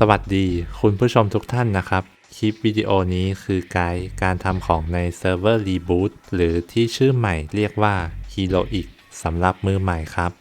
สวัสดีคุณผู้ชมทุกท่านนะครับ คลิปวิดีโอนี้คือไกด์การทำของในเซิร์ฟเวอร์ Reboot หรือที่ชื่อใหม่เรียกว่า Heroic สำหรับมือใหม่ครับ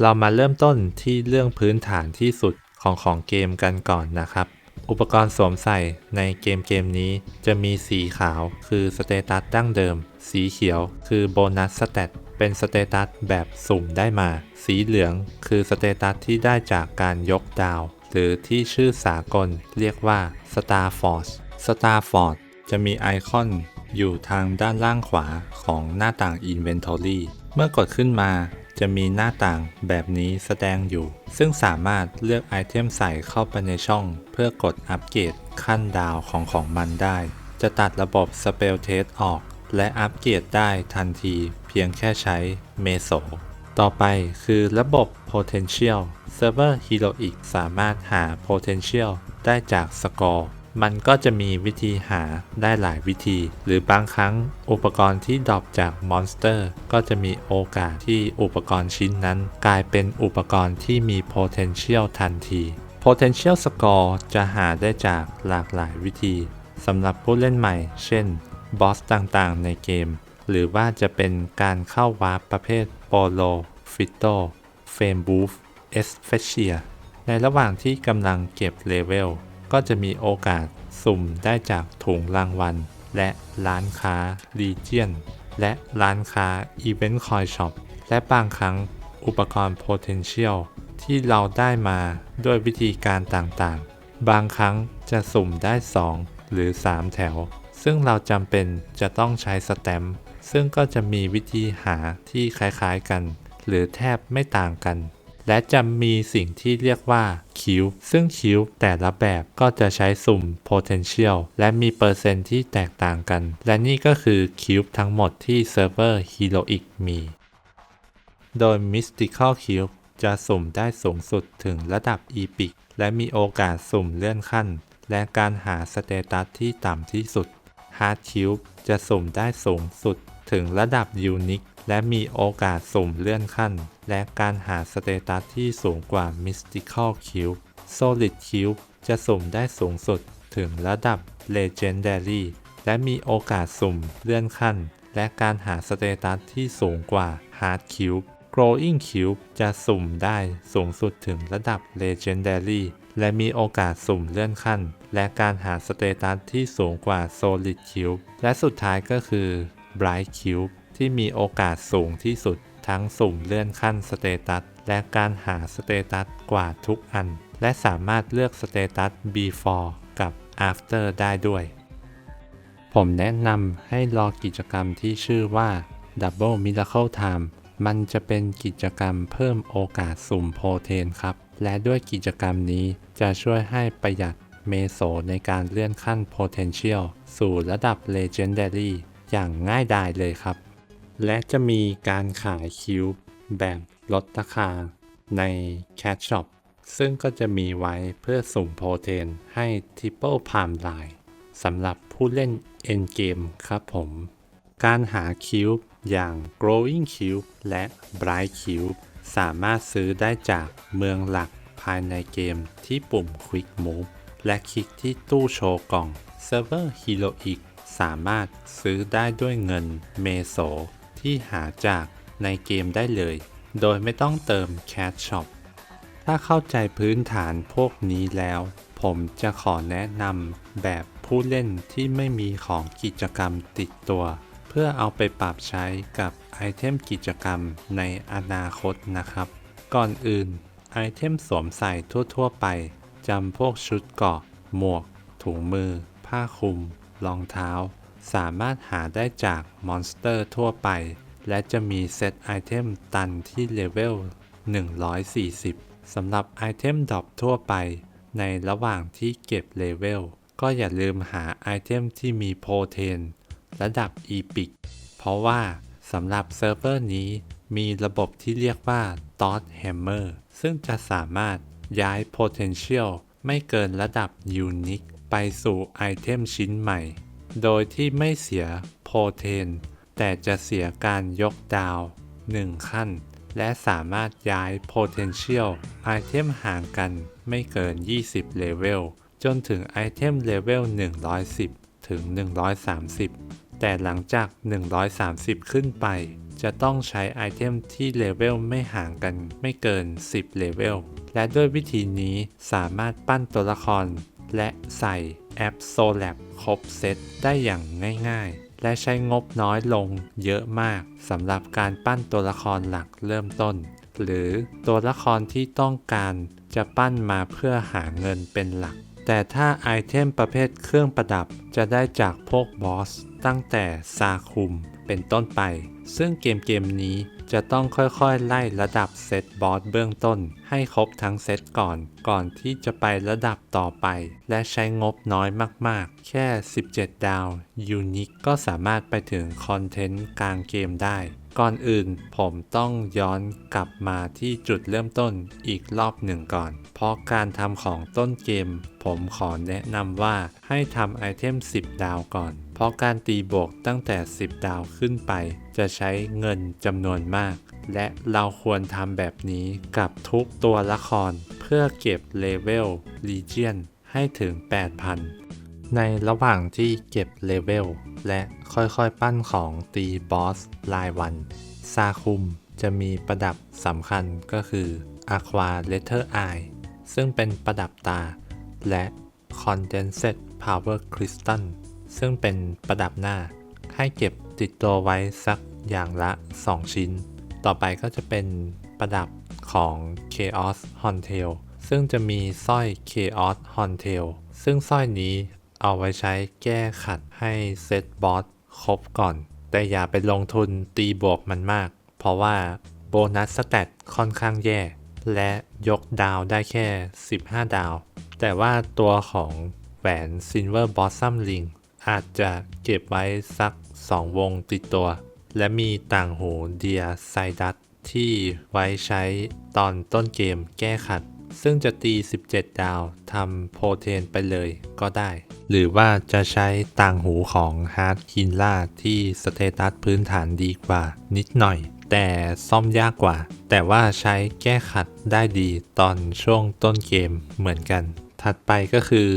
เรามาเริ่มต้นที่เรื่องพื้นฐานที่สุดของของเกมกันก่อนนะครับ อุปกรณ์สวมใส่ในเกมเกมนี้จะมีสีขาวคือสเตตัสดั้งเดิม สีเขียวคือโบนัสสเตตเป็นสเตตัสแบบสุ่มได้มา สีเหลืองคือสเตตัสที่ได้จากการยกดาว หรือที่ชื่อสากลเรียกว่า Star Force Star Force จะมีไอคอนอยู่ทางด้านล่างขวาของหน้าต่าง Inventory เมื่อกดขึ้นมาจะมีหน้าต่างแบบนี้แสดงอยู่ ซึ่งสามารถเลือกไอเทมใส่เข้าไปในช่อง เพื่อกดอัปเกรดขั้นดาวของของมันได้ จะตัดระบบ Spell Test ออก และอัปเกรดได้ทันทีเพียงแค่ใช้เมโซต่อไปคือระบบ Potential Server Heroic สามารถหา Potential ได้จากสกอร์ มันก็จะมีวิธีหาได้หลายวิธี หรือบางครั้งอุปกรณ์ที่ดรอปจากมอนสเตอร์ก็จะมีโอกาสที่อุปกรณ์ชิ้นนั้น กลายเป็นอุปกรณ์ที่มี potential ทันที potential score จะหาได้จากหลากหลายวิธีสำหรับผู้เล่นใหม่ เช่น บอสต่างๆ ในเกม หรือว่าจะเป็นการเข้าวาร์ปประเภทโปโล ฟิโตเฟมบูฟ เอสเฟเชียในระหว่างที่กำลังเก็บเลเวล ก็จะมีโอกาสสุ่มได้จากถุงรางวัล และร้านค้า Legion และร้านค้า Event Coin Shop และบางครั้งอุปกรณ์ Potential ที่เราได้มาด้วยวิธีการต่างๆ บางครั้งจะสุ่มได้ 2 หรือ 3 แถว ซึ่งเราจำเป็นจะต้องใช้สแตมซึ่งก็จะมีวิธีหาที่คล้ายๆกัน หรือแทบไม่ต่างกัน และจะมีสิ่งที่เรียกว่าคิวซึ่งคิวแต่ละแบบก็จะใช้สุ่ม potential และมีเปอร์เซ็นต์ที่แตกต่างกัน และนี่ก็คือคิวทั้งหมดที่เซิร์ฟเวอร์ Heroic มี โดย Mystical Cube จะสุ่มได้สูงสุดถึงระดับ Epic และมีโอกาสสุ่มเลื่อนขั้น และการหาสเตตัสที่ต่ำที่สุด Hard Cube จะสุ่มได้สูงสุด ถึงระดับ Unique และมีโอกาสสุ่มเลื่อนขั้น และการหาสเตตัสที่สูงกว่า Mystical Cube Solid Cube จะสุ่มได้สูงสุดถึงระดับ Legendary และมีโอกาสสุ่มเลื่อนขั้น และการหาสเตตัสที่สูงกว่า Hard Cube Growing Cube จะสุ่มได้สูงสุดถึงระดับ Legendary และมีโอกาสสุ่มเลื่อนขั้น และการหาสเตตัสที่สูงกว่า Solid Cube และสุดท้ายก็คือ Bright Cube ที่มีโอกาสสูงที่สุด ทั้งสุ่มเลื่อนขั้นสเตตัสและการหาสเตตัสกว่าทุกอัน และสามารถเลือกสเตตัส before กับ after ได้ด้วย ผมแนะนำให้รอกิจกรรมที่ชื่อว่า Double Miracle Time มันจะเป็นกิจกรรมเพิ่มโอกาสสุ่มโพเทนครับ และด้วยกิจกรรมนี้จะช่วยให้ประหยัดเมโสในการเลื่อนขั้น Potential สู่ระดับ Legendary อย่างง่ายดายเลยครับ และจะมีการขายคิวแบบลดราคาใน Cat Shop ซึ่งก็จะมีไว้เพื่อสุ่มโพเทนให้ Triple Palm Line สำหรับผู้เล่น Endgame ครับผม การหาคิวอย่าง Growing Cube และ Bright Cube สามารถซื้อได้จากเมืองหลักภายในเกมที่ปุ่ม Quick Move และคลิกที่ตู้โชว์กล่อง Server Heroic สามารถซื้อได้ด้วยเงินเมโซที่หาจากในเกมได้เลย โดยไม่ต้องเติม Cat Shop ถ้าเข้าใจพื้นฐานพวกนี้แล้ว ผมจะขอแนะนำแบบผู้เล่นที่ไม่มีของกิจกรรมติดตัว เพื่อเอาไปปรับใช้กับไอเทมกิจกรรมในอนาคตนะครับ ก่อนอื่นไอเทมสวมใส่ทั่ว ๆ ไปจำพวกชุดเกาะ หมวก ถุงมือ ผ้าคลุม รองเท้า สามารถหาได้จากมอนสเตอร์ทั่วไป และจะมีเซตไอเทมตันที่เลเวล 140 สำหรับไอเทมดรอปทั่วไป ในระหว่างที่เก็บเลเวล ก็อย่าลืมหาไอเทมที่มีโพเทนระดับ Epic เพราะว่าสำหรับเซิร์ฟเวอร์นี้มีระบบที่เรียกว่า t o t Hammer ซึ่งจะสามารถย้าย Potential ไม่เกินระดับ Unique ไปสู่ไอเทมชิ้นใหม่ โดยที่ไม่เสียโพเทน แต่จะเสียการยกดาว 1 ขั้น และสามารถย้าย Potential ไอเทมห่างกันไม่เกิน 20 เลเวล จนถึงไอเทมเลเวล 110 ถึง 130 แต่หลังจาก 130 ขึ้นไป จะต้องใช้ไอเทมที่เลเวลไม่ห่างกันไม่เกิน 10 เลเวล และด้วยวิธีนี้สามารถปั้นตัวละคร และใส่แอป Solab ครบเซตได้อย่างง่ายๆ และใช้งบน้อยลงเยอะมากสำหรับการปั้นตัวละครหลักเริ่มต้น หรือตัวละครที่ต้องการจะปั้นมาเพื่อหาเงินเป็นหลัก แต่ถ้าไอเทมประเภทเครื่องประดับจะได้จากพวกบอสตั้งแต่ซาคุมเป็นต้นไป ซึ่งเกมเกมนี้ จะต้องค่อยๆ ไล่ระดับเซตบอสเบื้องต้น ให้ครบทั้งเซตก่อน ก่อนที่จะไประดับต่อไป และใช้งบน้อยมากๆ แค่ 17 ดาว ยูนิคก็สามารถไปถึงคอนเทนต์กลางเกมได้ ก่อนอื่นผมต้องย้อนกลับมาที่จุดเริ่มต้นอีกรอบหนึ่งก่อน เพราะการทำของต้นเกม ผมขอแนะนำว่าให้ทำไอเทม 10 ดาวก่อน เพราะการตีบวกตั้งแต่ 10 ดาวขึ้นไป จะใช้เงินจำนวนมาก และเราควรทำแบบนี้กับทุกตัวละคร เพื่อเก็บเลเวล Legion ให้ถึง 8,000 ในระหว่างที่เก็บเลเวลและค่อยๆปั้นของตีบอสรายวัน ซาคุมจะมีประดับสำคัญก็คือ Aqua Letter Eye ซึ่งเป็นประดับตา และ Condensed Power Crystal ซึ่งเป็นประดับหน้า ให้เก็บติดตัวไว้สักอย่างละ 2 ชิ้น ต่อไปก็จะเป็นประดับของ Chaos Horntail ซึ่งจะมีสร้อย Chaos Horntail ซึ่งสร้อยนี้เอาไว้ใช้แก้ขัดให้เซตบอสครบก่อน แต่อย่าไปลงทุนตีบวกมันมาก เพราะว่าโบนัสสแตทค่อนข้างแย่ และยกดาวได้แค่ 15 ดาว แต่ว่าตัวของแหวน Silver Blossom Ring อาจจะเก็บไว้สัก 2 วงติดตัว และมีต่างหูเดียไซดัสที่ไว้ใช้ตอนต้นเกมแก้ขัด ซึ่งจะตี 17 ดาวทำโพเทนไปเลยก็ได้ หรือว่าจะใช้ต่างหูของฮาร์ดคินล่าที่สเตตัสพื้นฐานดีกว่านิดหน่อย แต่ซ่อมยากกว่า แต่ว่าใช้แก้ขัดได้ดีตอนช่วงต้นเกมเหมือนกัน ถัดไปก็คือ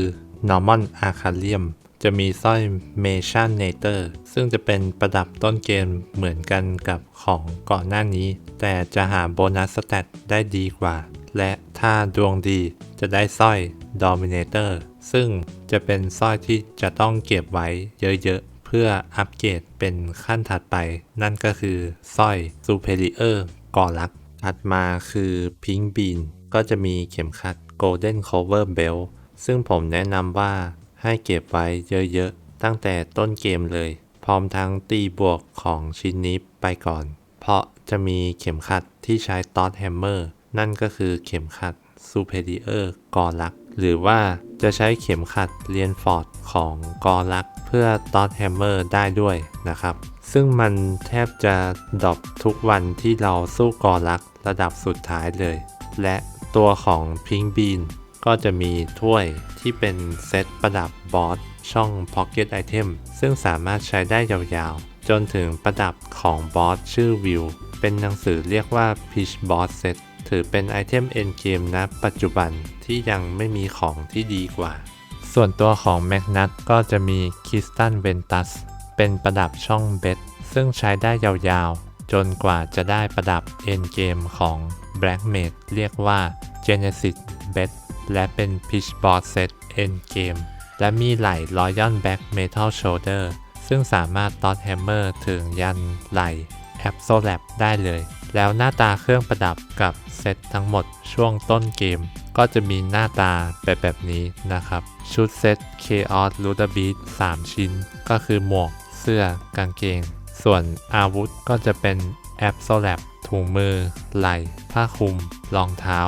Normal Arcarium จะมีสร้อย m a t i o n a t o r ซึ่งจะเป็นประดับต้นเกมเหมือนกันกับของก่อนหน้านี้ แต่จะหาโบนัสสแตทได้ดีกว่า และถ้าดวงดีจะได้สร้อย Dominator ซึ่งจะเป็นสร้อยที่จะต้องเก็บไว้เยอะๆ เพื่ออัปเกรดเป็นขั้นถัดไป นั่นก็คือสร้อย Superior กอลักถัดมาคือ Pink Bean ก็จะมีเข็มขัด Golden Cover Belt ซึ่งผมแนะนำว่า ให้เก็บไว้เยอะๆ ตั้งแต่ต้นเกมเลย พร้อมทั้งตีบวกของชิ้นนี้ไปก่อน เพราะจะมีเข็มขัดที่ใช้ตอดแฮมเมอร์ นั่นก็คือเข็มขัด Superior กอลัก หรือว่าจะใช้เข็มขัดเรียนฟอร์ดของกอลัก เพื่อตอดแฮมเมอร์ได้ด้วยนะครับ ซึ่งมันแทบจะดรอปทุกวันที่เราสู้กอลักระดับสุดท้ายเลย และตัวของ Pink Bean ก็จะมีถ้วยที่เป็นเซตประดับบอสช่อง Pocket Item ซึ่งสามารถใช้ได้ยาวๆ จนถึงประดับของบอสชื่อวิว เป็นหนังสือเรียกว่า Peach Boss Set ถือเป็นไอเทมเอ็นเกมณปัจจุบันที่ยังไม่มีของที่ดีกว่า ส่วนตัวของ m a g n u t ก็จะมี k i s t a n Ventus เป็นประดับช่องเบสซึ่งใช้ได้ยาวๆ จนกว่าจะได้ประดับเอ็นเกมของ Black Mage เรียกว่า Genesis Bet และเป็น Pitch Boss Set End Game และมีไหล่ Royal Back Metal Shoulder ซึ่งสามารถตอดแฮมเมอร์ถึงยันไหล่ a b s o l a b ได้เลย แล้วหน้าตาเครื่องประดับกับเซตทั้งหมดช่วงต้นเกม ก็จะมีหน้าตาแบบแบบนี้นะครับ ชุดเซต Chaos l u d a b e a t 3 ชิ้น ก็คือหมวก เสื้อกางเกง ส่วนอาวุธก็จะเป็น a b s o l a b ถุงมือ ไหล่ ผ้าคลุม รองเท้า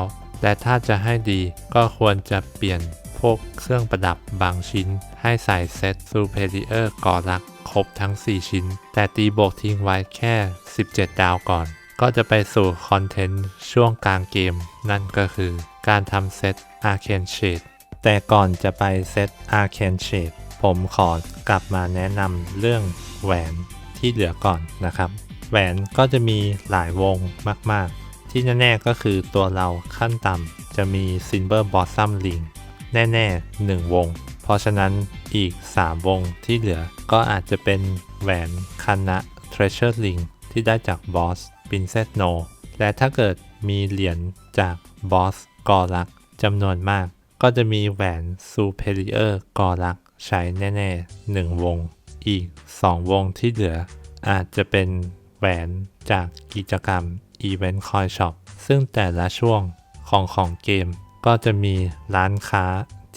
และถ้าจะให้ดีก็ควรจะเปลี่ยนพวกเครื่องประดับบางชิ้น ให้ใส่เซต Superior ก่อลักครบทั้ง 4 ชิ้น แต่ตีบวกทิ้งไว้แค่ 17 ดาวก่อน ก็จะไปสู่คอนเทนต์ช่วงกลางเกม นั่นก็คือการทำเซต Arcane Shade แต่ก่อนจะไปเซต Arcane Shade ผมขอกลับมาแนะนำเรื่องแหวนที่เหลือก่อนนะครับ แหวนก็จะมีหลายวงมาก ที่แน่ๆก็คือตัวเราขั้นต่ำจะมี Silver Blossom Ring แน่ๆ 1 วง เพราะฉะนั้นอีก 3 วงที่เหลือก็อาจจะเป็นแหวนคันนะ Treasure Ring ที่ได้จากบอส Princess No และถ้าเกิดมีเหรียญจากบอสกอรักจำนวนมาก ก็จะมีแหวน Superior กอรักใช้แน่ๆ 1 วง อีก 2 วงที่เหลือ อาจจะเป็นแหวนจากกิจกรรม Event Coin Shop ซึ่งแต่ละช่วงของของเกมก็จะมีร้านค้า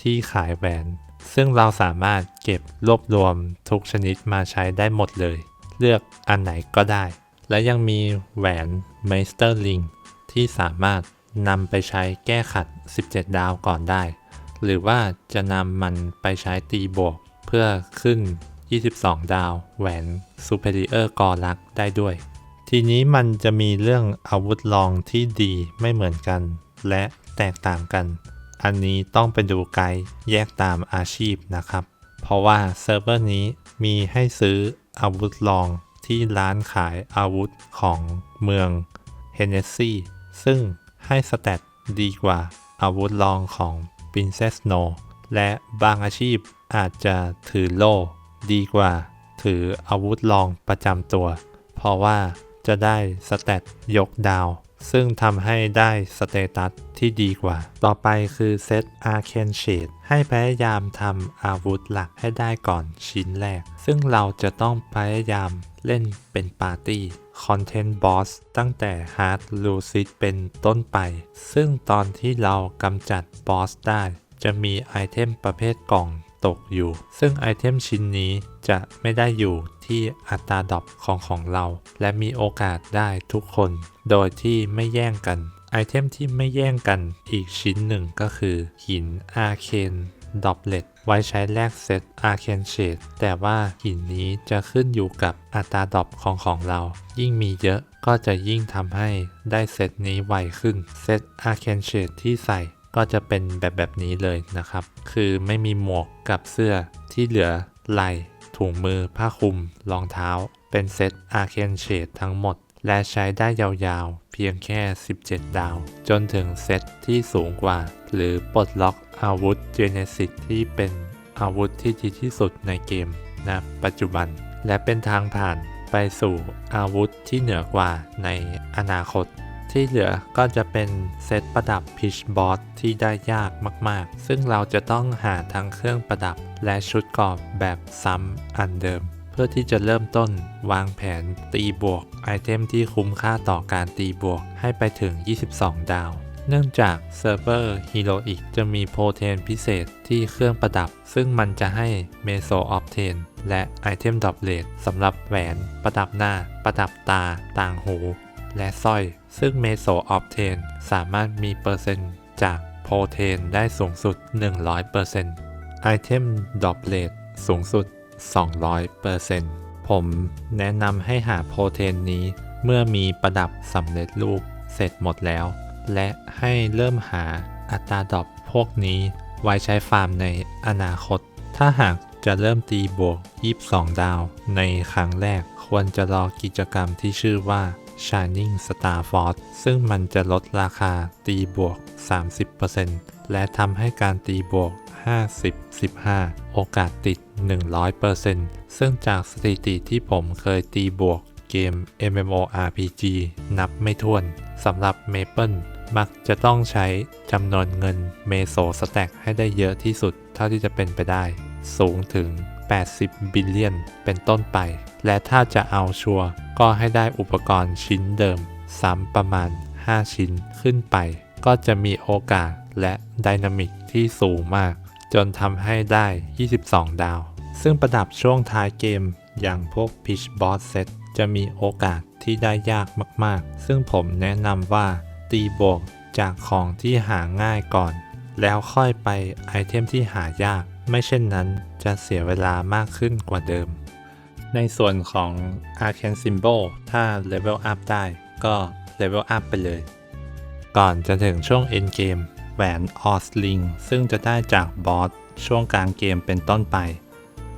ที่ขายแหวน ซึ่งเราสามารถเก็บรวบรวมทุกชนิดมาใช้ได้หมดเลย เลือกอันไหนก็ได้ และยังมีแหวน Master Ring ที่สามารถนำไปใช้แก้ขัด 17 ดาวก่อนได้ หรือว่าจะนำมันไปใช้ตีบวก เพื่อขึ้น 22 ดาว แหวน Superior กอรักได้ด้วย ทีนี้มันจะมีเรื่องอาวุธลองที่ดีไม่เหมือนกัน และแตกต่างกัน อันนี้ต้องไปดูไกด์แยกตามอาชีพนะครับ เพราะว่าเซิร์ฟเวอร์นี้มีให้ซื้ออาวุธลองที่ร้านขายอาวุธของเมืองเฮเนสซีซึ่งให้สเตตดีกว่าอาวุธลองของ Princess No และบางอาชีพอาจจะถือโล่ดีกว่า ถืออาวุธลองประจำตัว เพราะว่า จะได้สเตตยกดาว ซึ่งทำให้ได้สเตตัสที่ดีกว่า ต่อไปคือเซต Arcane Shade ให้พยายามทำอาวุธหลักให้ได้ก่อนชิ้นแรก ซึ่งเราจะต้องพยายามเล่นเป็นปาร์ตี้คอนเทนต์บอสตั้งแต่ Hard Lucid เป็นต้นไป ซึ่งตอนที่เรากำจัดบอสได้ จะมีไอเทมประเภทกล่อง ตกอยู่ ซึ่งไอเทมชิ้นนี้จะไม่ได้อยู่ที่อัตราดรอปของของเรา และมีโอกาสได้ทุกคน โดยที่ไม่แย่งกัน ไอเทมที่ไม่แย่งกันอีกชิ้นหนึ่งก็คือ หินอาเคนดอบเลตไว้ใช้แลกเซตอาเคนเชดแต่ว่าหินนี้จะขึ้นอยู่กับอัตราดรอปของของเรา ยิ่งมีเยอะก็จะยิ่งทำให้ได้เซตนี้ไวขึ้น เซตอาเคนเชดที่ใส่ ก็จะเป็นแบบแบบนี้เลยนะครับ คือไม่มีหมวกกับเสื้อที่เหลือไหล่ถุงมือ ผ้าคลุม รองเท้า เป็นเซตอาเคนเชดทั้งหมด และใช้ได้ยาวๆ เพียงแค่ 17 ดาว จนถึงเซตที่สูงกว่า หรือปลดล็อกอาวุธเจเนซิสที่เป็นอาวุธที่ดีที่สุดในเกมณปัจจุบัน และเป็นทางผ่านไปสู่อาวุธที่เหนือกว่าในอนาคต ที่เหลือก็จะเป็นเซตประดับพิชบอสที่ได้ยากมากๆ ซึ่งเราจะต้องหาทั้งเครื่องประดับและชุดกรอบแบบซ้ำอันเดิม เพื่อที่จะเริ่มต้นวางแผนตีบวก ไอเทมที่คุ้มค่าต่อการตีบวกให้ไปถึง 22 ดาว เนื่องจากเซิร์ฟเวอร์ Heroic จะมีโปรเทนพิเศษที่เครื่องประดับ ซึ่งมันจะให้เมโซออฟเทนและไอเทมดอปเลทสำหรับแหวน ประดับหน้า ประดับตา ต่างหู และสร้อย ซึ่งเมโซออฟเทนสามารถมีเปอร์เซ็นต์จากโปรเทนได้สูงสุด 100%ไอเทมดอปเลทสูงสุด 200%ผมแนะนำให้หาโปรเทนนี้เมื่อมีประดับสำเร็จรูปเสร็จหมดแล้ว และให้เริ่มหาอัตราดอปพวกนี้ไว้ใช้ฟาร์มในอนาคต ถ้าหากจะเริ่มตีบวก 22 ดาว ในครั้งแรกควรจะรอกิจกรรมที่ชื่อว่า Shining Star Force ซึ่งมันจะลดราคาตีบวก 30%และทำให้การตีบวก 50 15 โอกาสติด 100%ซึ่งจากสถิติที่ผมเคยตีบวกเกม MMORPG นับไม่ถ้วนสำหรับ Maple มักจะต้องใช้จำนวนเงินเมโซสแต็กให้ได้เยอะที่สุดเท่าที่จะเป็นไปได้ สูงถึง 80 บิลเลียน เป็นต้นไป และถ้าจะเอาชัวร์ก็ให้ได้อุปกรณ์ชิ้นเดิม ซ้ำประมาณ 5 ชิ้นขึ้นไป ก็จะมีโอกาสและไดนามิกที่สูงมาก จนทำให้ได้ 22 ดาว ซึ่งประดับช่วงท้ายเกม อย่างพวก Pitch Boss Set จะมีโอกาสที่ได้ยากมากๆ ซึ่งผมแนะนำว่าตีบวกจากของที่หาง่ายก่อน แล้วค่อยไปไอเทมที่หายาก ไม่เช่นนั้นจะเสียเวลามากขึ้นกว่าเดิม ในส่วนของ Arcane Symbol ถ้า Level Up ได้ก็ Level Up ไปเลย ก่อนจะถึงช่วง End Game แหวน o s l i n g ซึ่งจะได้จากบอสช่วงกลางเกมเป็นต้นไป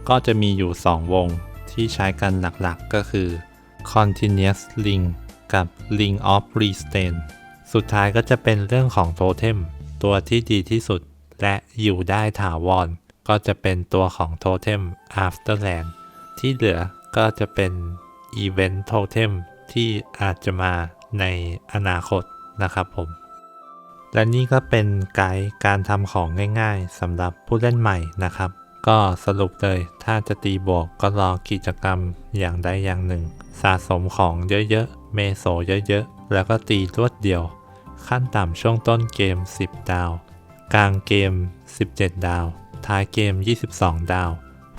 ก็จะมีอยู่ 2 วงที่ใช้กันหลักๆก็คือ Continuous Link กับ Link of Restain สุดท้ายก็จะเป็นเรื่องของโทเทมตัวที่ดีที่สุดและอยู่ได้ถาวรก็จะเป็นตัวของโทเทม Afterland ที่เหลือก็จะเป็นอีเวนต์โทเทมที่อาจจะมาในอนาคตนะครับผม และนี่ก็เป็นไกด์การทำของง่ายๆสำหรับผู้เล่นใหม่นะครับ ก็สรุปเลยถ้าจะตีบวกก็รอกิจกรรมอย่างใดอย่างหนึ่ง สะสมของเยอะๆ เมโซเยอะๆ แล้วก็ตีรวดเดียว ขั้นต่ำช่วงต้นเกม 10 ดาว กลางเกม 17 ดาว ท้ายเกม 22 ดาว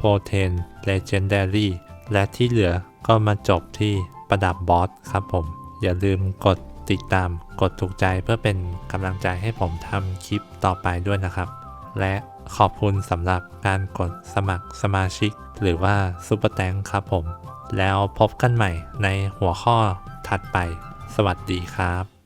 โพเทน Legendary และที่เหลือก็มาจบที่ประดับบอสครับผม อย่าลืมกดติดตามกดถูกใจเพื่อเป็นกำลังใจให้ผมทำคลิปต่อไปด้วยนะครับ และขอบคุณสำหรับการกดสมัครสมาชิก หรือว่าซูเปอร์แตงครับผม แล้วพบกันใหม่ในหัวข้อถัดไป สวัสดีครับ